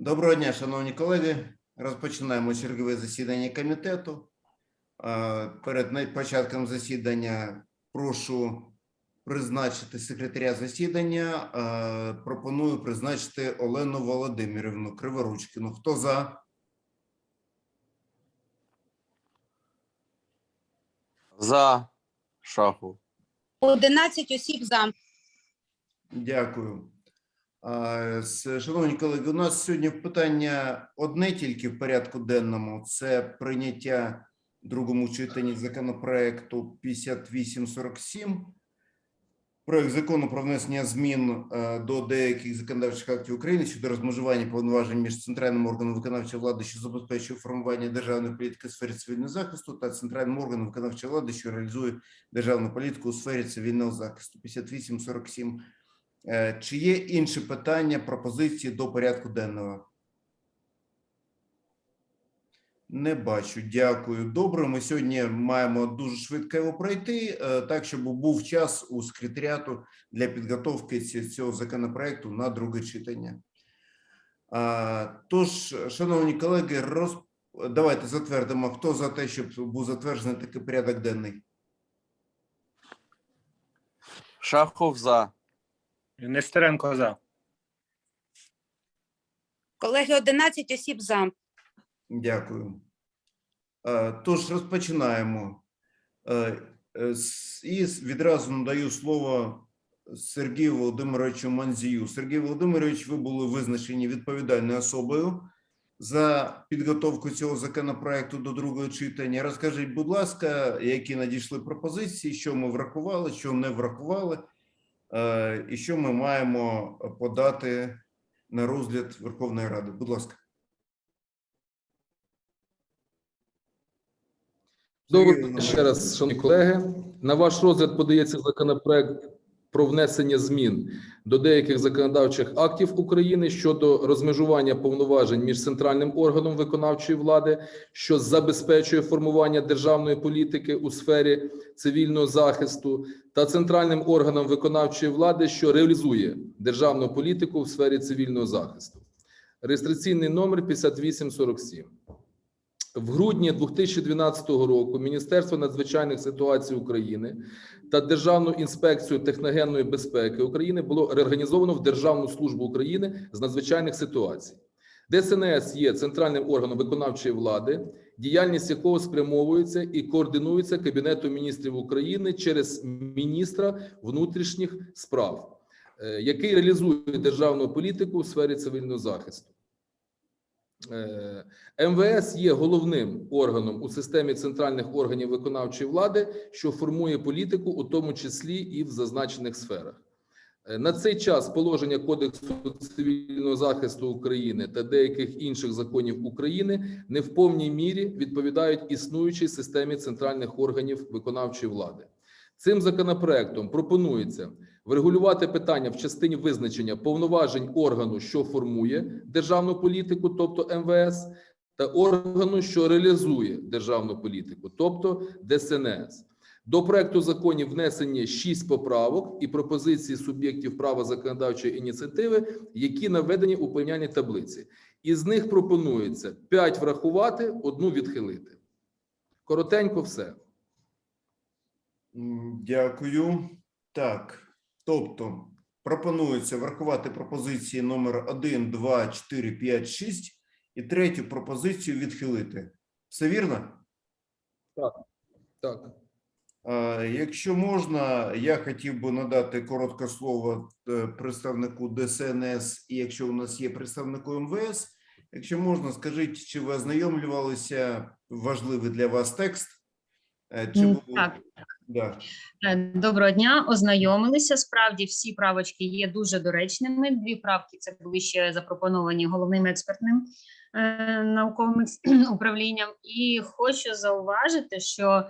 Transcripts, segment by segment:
Доброго дня, шановні колеги. Розпочинаємо чергове засідання комітету. Перед початком засідання прошу призначити секретаря засідання. Пропоную призначити Олену Володимирівну Криворучкину. Хто за? За Шахов. 11 осіб за. Дякую. Шановні колеги, у нас сьогодні питання одне тільки в порядку денному. Це прийняття в другому читанні законопроекту 5847. Проект закону про внесення змін е, до деяких законодавчих актів України щодо розмежування повноважень між центральним органом виконавчої влади, що забезпечує формування державної політики у сфері цивільного захисту, та центральним органом виконавчої влади, що реалізує державну політику у сфері цивільного захисту. 5847. Е, Чи є інші питання, пропозиції до порядку денного? Не бачу. Дякую. Добре. Ми сьогодні маємо дуже швидко його пройти, е, так щоб був час у секретаріату для підготовки цього законопроекту на друге читання. Тож, шановні колеги, роз... давайте затвердимо, хто за те, щоб був затверджений такий порядок денний. Шахов за. Нестеренко за. Колеги, 11 осіб за. Дякую. Е, Тож розпочинаємо. Е, е, с- І с- відразу надаю слово Сергію Володимировичу Манзію. Сергій Володимирович, ви були визначені відповідальною особою за підготовку цього законопроекту до другого читання. Розкажіть, будь ласка, які надійшли пропозиції, що ми врахували, що не врахували, і що ми маємо подати на розгляд Верховної Ради. Будь ласка. Доброго ще раз, шановні колеги. На ваш розгляд подається законопроект про внесення змін до деяких законодавчих актів України щодо розмежування повноважень між центральним органом виконавчої влади, що забезпечує формування державної політики у сфері цивільного захисту, та центральним органом виконавчої влади, що реалізує державну політику в сфері цивільного захисту. Реєстраційний номер 5847. В грудні 2012 року Міністерство надзвичайних ситуацій України та Державну інспекцію техногенної безпеки України було реорганізовано в Державну службу України з надзвичайних ситуацій. ДСНС є центральним органом виконавчої влади, діяльність якого спрямовується і координується Кабінетом міністрів України через міністра внутрішніх справ, е, який реалізує державну політику у сфері цивільного захисту. Е, МВС є головним органом у системі центральних органів виконавчої влади, що формує політику, у тому числі і в зазначених сферах. Е, На цей час положення Кодексу цивільного захисту України та деяких інших законів України не в повній мірі відповідають існуючій системі центральних органів виконавчої влади. Цим законопроектом пропонується врегулювати питання в частині визначення повноважень органу, що формує державну політику, тобто МВС, та органу, що реалізує державну політику, тобто ДСНС. До проекту законів внесені шість поправок і пропозиції суб'єктів права законодавчої ініціативи, які наведені у порівняльній таблиці. Із них пропонується 5 врахувати, одну відхилити. Коротенько все. Дякую. Так, тобто пропонується врахувати пропозиції номер 1, 2, 4, 5, 6 і третю пропозицію відхилити. Все вірно? Так. А, Якщо можна, я хотів би надати коротке слово е, представнику ДСНС, і якщо у нас є представнику МВС, якщо можна, скажіть, чи ви ознайомлювалися важливий для вас текст? Е, Чи було- Так, Да. Е, доброго дня. Ознайомилися. Справді всі правочки є дуже доречними. Дві правки це були ще запропоновані головним експертним е, науковим управлінням. І хочу зауважити, що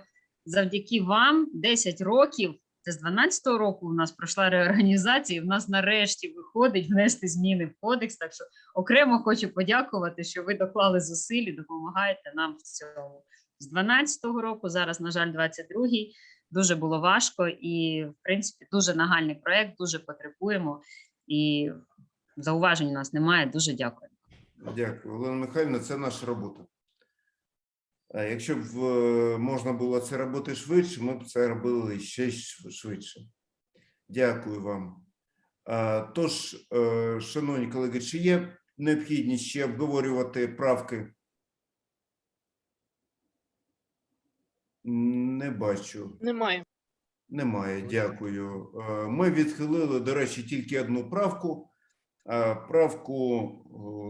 завдяки вам 10 років. Це з 12-го року у нас пройшла реорганізація, і в нас нарешті виходить внести зміни в кодекс. Так що окремо хочу подякувати, що ви доклали зусиль і допомагаєте нам в цьому. З 12-го року, зараз, на жаль, 22-й, дуже було важко і, в принципі, дуже нагальний проект, дуже потребуємо. І зауважень у нас немає. Дуже дякую. Дякую, Олена Михайлівна. Це наша робота. Якщо б е, можна було це робити швидше, ми б це робили ще швидше. Дякую вам. Тож, е, шановні колеги, чи є необхідність ще обговорювати правки? Не бачу. Немає. Немає, дякую. Е, Ми відхилили, до речі, тільки одну правку, е, правку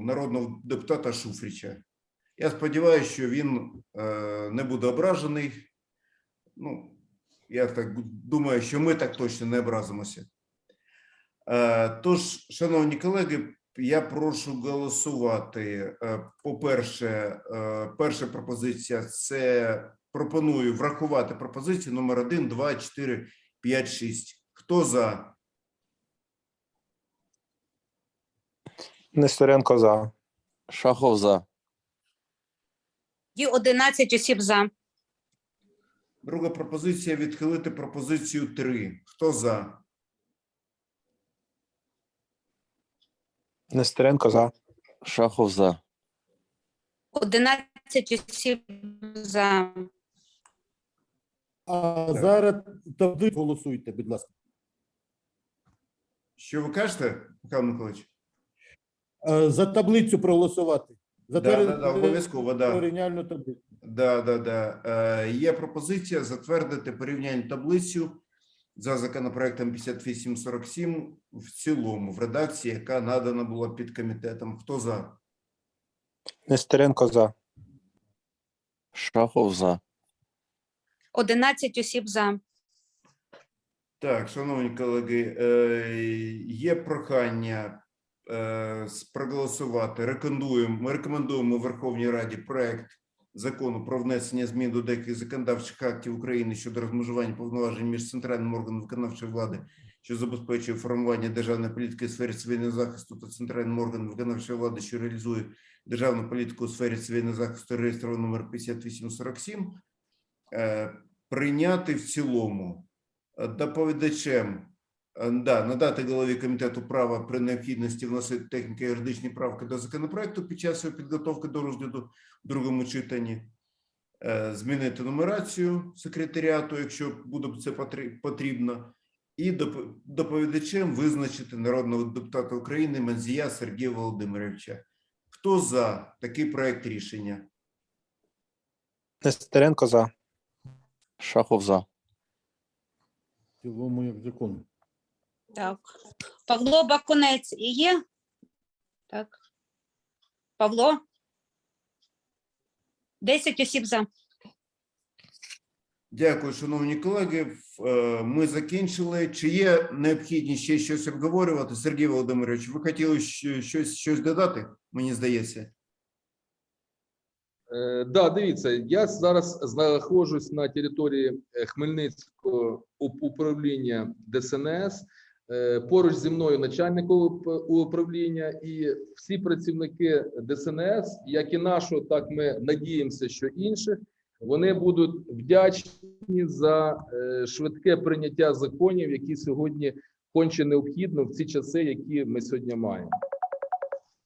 народного депутата Шуфрича. Я сподіваюся, що він е, не буде ображений. Ну, я так думаю, що ми так точно не образимося. Тож, шановні колеги, я прошу голосувати. По-перше, перша пропозиція це пропоную врахувати пропозиції номер 1, 2, 4, 5, 6. Хто за? Нестеренко за. Шахов за. Тоді 11 осіб за. Друга пропозиція відхилити пропозицію 3. Хто за? Нестеренко за. Шахов за. 11 осіб за. А зараз тоді голосуйте, будь ласка. Що ви кажете, Михайло Миколаївич? Е, За таблицю проголосувати. За Да, тери- да, да, обов'язково, да. порівняльну таблицю. Да, да, да. Е, Є пропозиція затвердити порівняльну таблицю за законопроектом 5847 в цілому, в редакції, яка надана була під комітетом. Хто за? Нестеренко за. Шахов за. 11 осіб за. Так, шановні колеги, е, є прохання е, проголосувати. Рекомендуємо, ми рекомендуємо Верховній Раді проект закону про внесення змін до деяких законодавчих актів України щодо розмежування повноважень між центральним органом виконавчої влади, що забезпечує формування державної політики у сфері цивільного захисту та центральним органом виконавчої влади, що реалізує державну політику у сфері цивільного захисту, реєстрований номер 5847, е, прийняти в цілому. Е, доповідачем е, да, надати голові комітету право при необхідності вносити техніко-юридичні правки до законопроекту під час його підготовки до розгляду в другому читанні, Е, змінити нумерацію секретаріату, якщо буде це потрібно, і доповідачем визначити народного депутата України Манзія Сергія Володимировича. Хто за такий проект рішення? Нестеренко за. Шахов за. В цілому як закон. Так. Павло Бакунець і є? Так. Павло? 10 осіб за. Дякую, шановні колеги. Е, Ми закінчили. Чи є необхідність ще щось обговорювати? Сергій Володимирович, ви хотіли щ- щось, щось додати? Мені здається. Е, да, дивіться, я зараз знаходжусь на території е, Хмельницького управління ДСНС. Е, Поруч зі мною начальник управління і всі працівники ДСНС, як і нашого, так ми надіємося, що інших, вони будуть вдячні за швидке прийняття законів, які сьогодні конче необхідно в ці часи, які ми сьогодні маємо.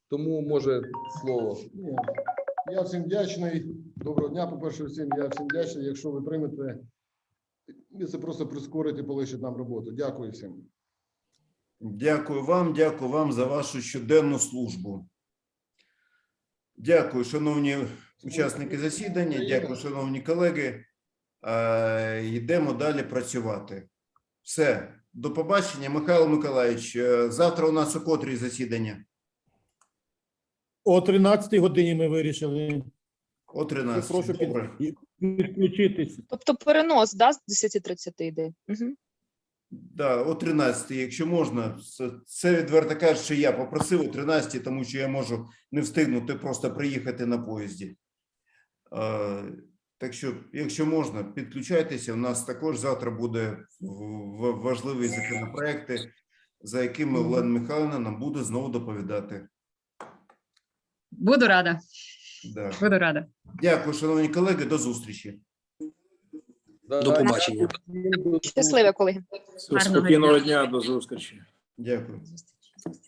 Тому може слово. Я всім вдячний. Доброго дня, по-перше, всім. Я всім вдячний. Якщо ви приймете, це просто прискорить і полегшить нам роботу. Дякую всім. Дякую вам, дякую вам за вашу щоденну службу. Дякую, шановні учасники засідання. Дякую, шановні колеги. Е, Йдемо далі працювати. Все, до побачення, Михайло Миколаївич. е, Завтра у нас у котрій засідання? О 13 годині ми вирішили. О 13. Прошу під- Добре. Підключитись. Тобто перенос, да, з 10.30 йде. Угу. Да, о 13, якщо можна. Це- Це відверто кажучи, я попросив о 13, тому що я можу не встигнути просто приїхати на поїзді. Е, Так що, якщо можна, підключайтеся. У нас також завтра буде в- в- важливі законопроекти, за якими Олена Михайловна нам буде знову доповідати. Буду рада. Да. Буду рада. Дякую, шановні колеги. До зустрічі. До побачення. Щасливі, колеги. Гарного Спокійного дня, до зустрічі. Дякую.